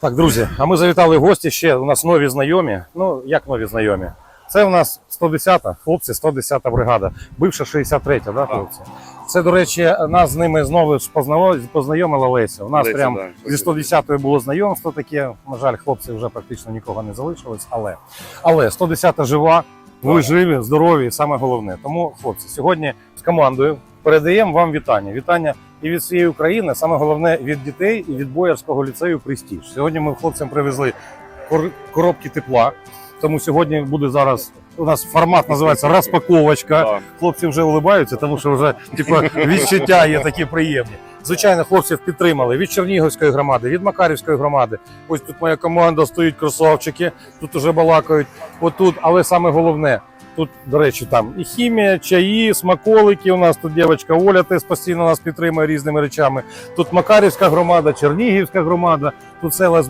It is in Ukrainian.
Так, друзі, а ми завітали в гості ще. У нас нові знайомі. Ну, як нові знайомі? Це у нас 110-та, хлопці, 110-та бригада, бивша 63-я, да, хлопці? Це, до речі, нас з ними знову ж познайомила Леся. У нас Леся, прям да, зі 110-ю було знайомство таке. На жаль, хлопці вже практично нікого не залишилось, але, але 110-та жива, ви живі, здорові, саме головне. Тому, хлопці, сьогодні з командою передаємо вам вітання. Вітання і від всієї України, саме головне від дітей і від Боярського ліцею Престіж. Сьогодні ми хлопцям привезли кор- коробки тепла. Тому сьогодні буде зараз. У нас формат називається розпаковочка. Хлопці вже улибаються, тому що вже типу, відчуття є такі приємні. Звичайно, хлопців підтримали від Чернігівської громади, від Макарівської громади. Ось тут моя команда стоїть кросовчики, тут уже балакають. Отут, але саме головне. Тут, до речі, там і хімія, чаї, смаколики. У нас тут дівчинка Оля теж постійно нас підтримує різними речами. Тут Макарівська громада, Чернігівська громада, тут села